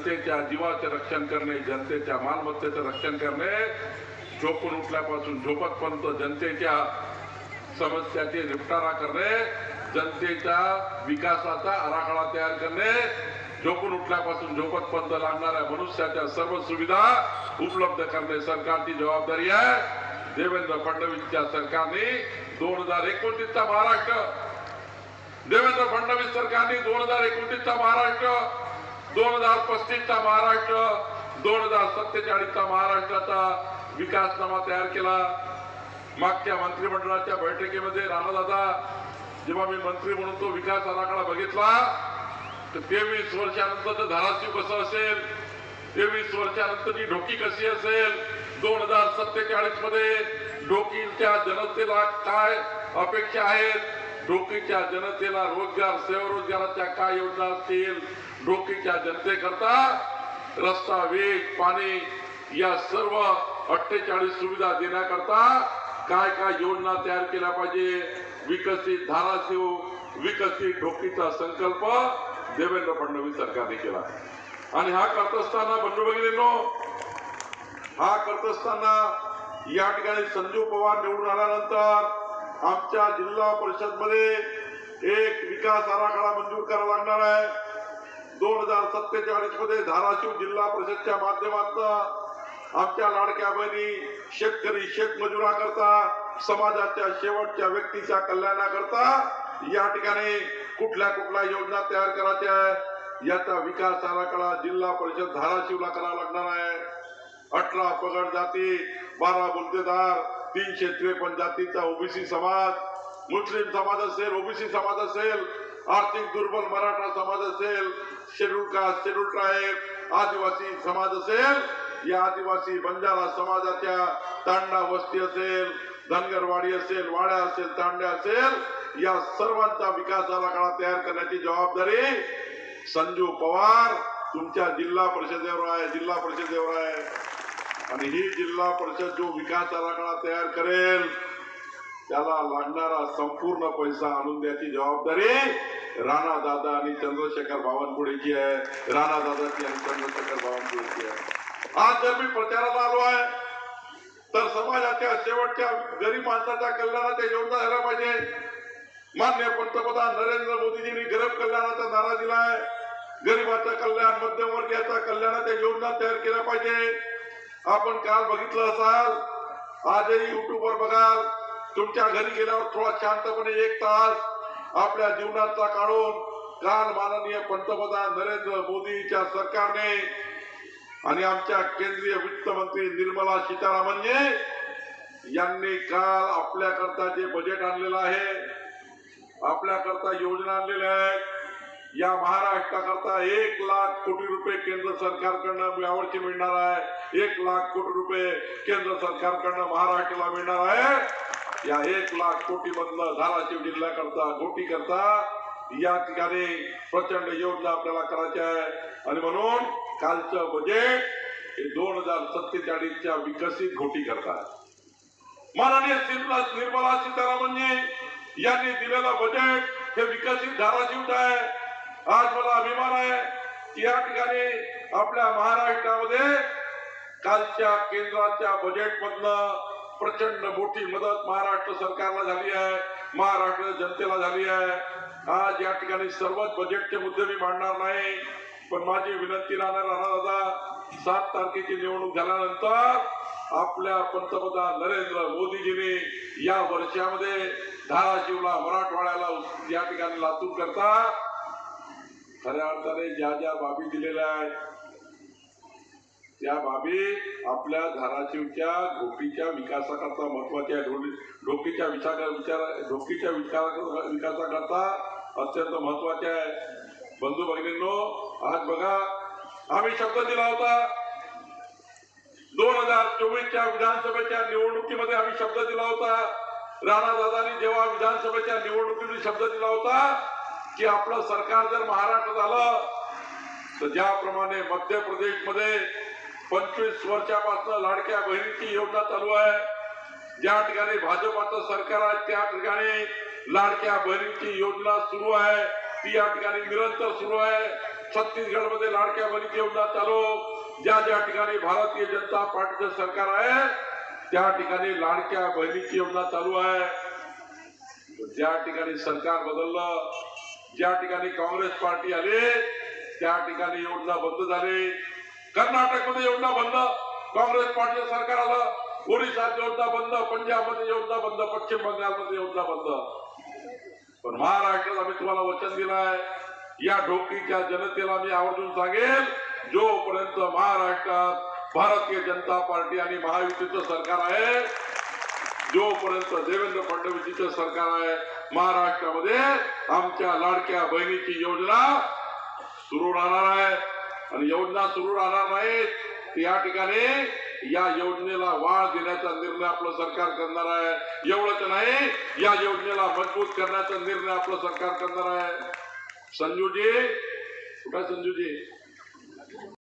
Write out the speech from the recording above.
जनतेच्या जीवाचे रक्षण करणे जनतेच्या मालमत्तेचं रक्षण करणे झोपून उठल्यापासून झोपतपर्यंत जनतेच्या समस्याचे निपटारा करणे जनतेच्या विकासाचा आराखडा तयार करणे झोपून उठल्यापासून झोपतपर्यंत लागणाऱ्या मनुष्याच्या सर्व सुविधा उपलब्ध करणे सरकारची जबाबदारी आहे. देवेंद्र फडणवीसच्या सरकारने दोन हजार एकोणतीसचा महाराष्ट्र. देवेंद्र फडणवीस सरकारने दोन हजार एकोणतीसचा महाराष्ट्र दोन हजार पस्तीसचा महाराष्ट्र दोन हजार सत्तेचाळीसचा महाराष्ट्राचा विकासनामा तयार केला. मागच्या मंत्रिमंडळाच्या बैठकीमध्ये राणादादा जेव्हा मी मंत्री म्हणून तो विकास आराखडा बघितला तर तेवीस वर्षानंतरचं धाराशिव कसं असेल? तेवीस वर्षानंतरची ढोकी कशी असेल? दोन हजार सत्तेचाळीसमध्ये ढोकीच्या जनतेला काय अपेक्षा आहेत? डोकीच्या जनतेला रोजगार स्वयंरोजगाराच्या काय योजना असतील? डोकीच्या जनतेकरता रस्ता वीज पाणी या सर्व अठ्ठेचाळीस सुविधा देण्याकरता काय काय योजना तयार केल्या पाहिजे? विकसित धाराशिव विकसित ढोकीचा संकल्प देवेंद्र फडणवीस सरकारने केला. आणि हा करत असताना बंधू भगिनीनो हा करत असताना या ठिकाणी संजू पवार निवडून आल्यानंतर आमच्या जिल्हा परिषदमध्ये एक विकास आराखडा मंजूर करावा लागणार आहे. दोन हजार सत्तेचाळीसमध्ये धाराशिव जिल्हा परिषदच्या माध्यमातून आमच्या लाडक्या बहिणी शेतकरी शेतमजुराकरता समाजाच्या शेवटच्या व्यक्तीच्या कल्याणाकरता या ठिकाणी कुठल्या कुठल्या योजना तयार करायच्या आहे याचा विकास आराखडा जिल्हा परिषद धाराशिवला करावा लागणार आहे. अठरा पगड जाती बारा बुलतेदार तीनशे त्रेपन्न जातीचा ओबीसी समाज मुस्लिम समाज असेल ओबीसी समाज असेल आर्थिक दुर्बल मराठा समाज असेल शेड्यूल कास्ट शेड्यूल ट्राईब आदिवासी समाज असेल या आदिवासी बंजारा समाजाच्या तांडा वस्ती असेल धनगरवाडी असेल वाड्या असेल तांड्या असेल या सर्वांचा विकास आराखडा तयार करण्याची जबाबदारी संजू पवार तुमच्या जिल्हा परिषदेवर आहे जिल्हा परिषदेवर आहे. आणि ही जिल्हा परिषद जो विकास आराखडा तयार करेल त्याला लागणारा संपूर्ण पैसा आणून द्यायची जबाबदारी राणा दादा आणि चंद्रशेखर बावनकुळेची आहे. राणा दादाची आणि चंद्रशेखर बावनकुळेची आहे. आज जर मी प्रचाराला आलो आहे तर समाजाच्या शेवटच्या गरीब माणसाच्या कल्याणाच्या योजना झाल्या पाहिजे. मान्य पंतप्रधान नरेंद्र मोदीजींनी गरीब कल्याणाचा नारा दिला आहे गरिबाचं कल्याण मध्यमवर्गीयाच्या कल्याणाच्या योजना तयार केल्या पाहिजे. आपण काल बघितलं असाल आजही युट्यूबवर बघाल तुमच्या घरी गेल्यावर थोडा शांतपणे एक तास आपल्या जीवनाचा काढून काल माननीय पंतप्रधान नरेंद्र मोदीच्या सरकारने आणि आमच्या केंद्रीय वित्त मंत्री निर्मला सीतारामन यांनी काल आपल्याकरता जे बजेट आणलेलं आहे आपल्याकरता योजना आणलेल्या या महाराष्ट्राकरता एक लाख कोटी रुपये केंद्र सरकारकडनं यावर्षी मिळणार आहे. एक लाख कोटी रुपये केंद्र सरकारकडनं महाराष्ट्राला मिळणार आहे. या एक लाख कोटी मधलं धाराशिव जिल्ह्याकरता गोटी करता या ठिकाणी प्रचंड योजना आपल्याला करायच्या आहे. आणि म्हणून कालचं बजेट हे दोन हजार सत्तेचाळीसच्या विकसित घोटी करतात माननीय निर्मला निर्मला सीतारामनजी यांनी दिलेलं बजेट हे विकसित धाराशिवचं आहे. आज मला अभिमान आहे की या ठिकाणी आपल्या महाराष्ट्रामध्ये कालच्या केंद्राच्या बजेट मधनं प्रचंड मोठी मदत महाराष्ट्र सरकारला झाली आहे महाराष्ट्र जनतेला झाली आहे. आज या ठिकाणी सर्वच बजेटचे मुद्दे मी मांडणार नाही पण माझी विनंती राहणार राहणार दादा सात तारखेची निवडणूक झाल्यानंतर आपल्या पंतप्रधान नरेंद्र मोदीजींनी या वर्षामध्ये धाराशिवला मराठवाड्याला या ठिकाणी लातूर करता खऱ्या अर्थाने ज्या ज्या बाबी दिलेल्या आहेत त्या बाबी आपल्या धाराशिवच्या ढोकीच्या विकासाकरता महत्त्वाच्या आहे ढोकीच्या विचार विचार ढोकीच्या विचार विकासाकरता अत्यंत महत्त्वाच्या आहे. बंधू भगिनींनो आज बघा आम्ही शब्द दिला होता. दोन हजार चोवीसच्या विधानसभेच्या निवडणुकीमध्ये आम्ही शब्द दिला होता. राणा दादानी जेव्हा विधानसभेच्या निवडणुकीमध्ये शब्द दिला होता की आपलं सरकार जर महाराष्ट्र झालं तर ज्याप्रमाणे मध्य प्रदेशमध्ये पंचवीस वर्षापासून लाडक्या बहिणीची योजना चालू आहे. ज्या ठिकाणी भाजपाचं सरकार आहे त्या ठिकाणी लाडक्या बहिणीची योजना सुरू आहे. ती या ठिकाणी निरंतर सुरू आहे. छत्तीसगडमध्ये लाडक्या बहिणीची योजना चालू. ज्या ज्या ठिकाणी भारतीय जनता पार्टीचं सरकार आहे त्या ठिकाणी लाडक्या बहिणीची योजना चालू आहे. ज्या ठिकाणी सरकार बदललं ज्या ठिकाणी काँग्रेस पार्टी आले त्या ठिकाणी योजना बंद झाले. कर्नाटकमध्ये योजना बंद काँग्रेस पार्टीचं सरकार आलं ओडिशात योजना बंद पंजाबमध्ये योजना बंद पश्चिम बंगालमध्ये योजना बंद. पण महाराष्ट्रात आम्ही तुम्हाला वचन दिलाय या ढोकीच्या जनतेला मी आवर्जून सांगेल जोपर्यंत महाराष्ट्रात भारतीय जनता पार्टी आणि महायुतीचं सरकार आहे जोपर्यंत देवेंद्र फडणवीसचं सरकार आहे महाराष्ट्रामध्ये आमच्या लाडक्या बहिणीची योजना सुरू राहणार आहे. आणि योजना सुरू राहणार नाही या ठिकाणी या योजनेला वाढ देण्याचा निर्णय आपलं सरकार करणार आहे. एवढंच नाही या योजनेला मजबूत करण्याचा निर्णय आपलं सरकार करणार आहे. संजूजी कुठे संजूजी?